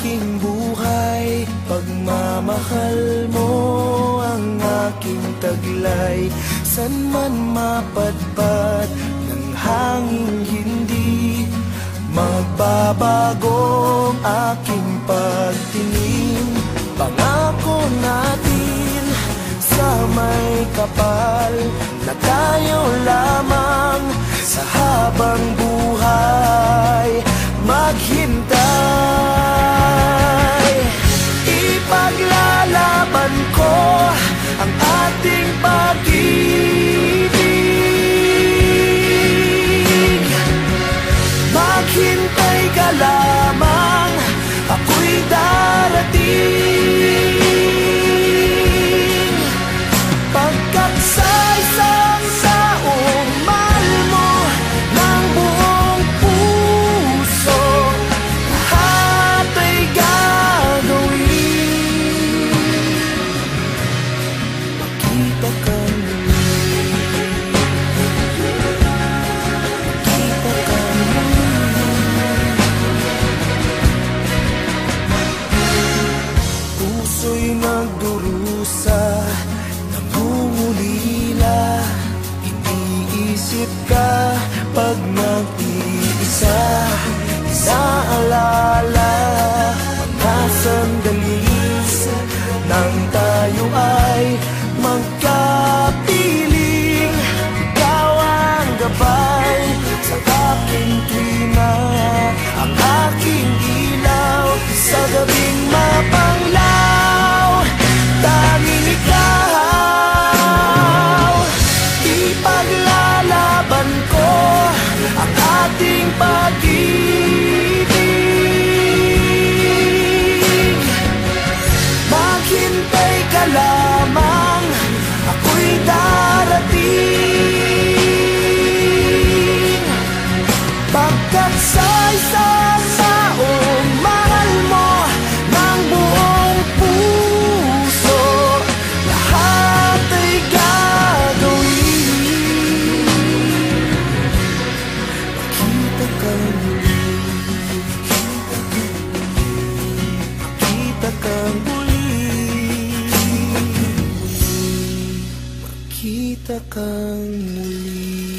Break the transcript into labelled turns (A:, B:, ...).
A: aking buhay. Pagmamahal mo ang aking taglay. San man mapadpad ng hangin hindi Magbabago aking pagtingin. Pangako natin sa may kapal Na tayo lamang sa habang Ipaglalaban ko ang ating pag-ibig. Maghintay ka lamang, ako'y darating Iniisip ka Pag nag-iisa Inaalala Mga sandali Nang tayo ay Magkapiling Ikaw ang gabay Makita kang muli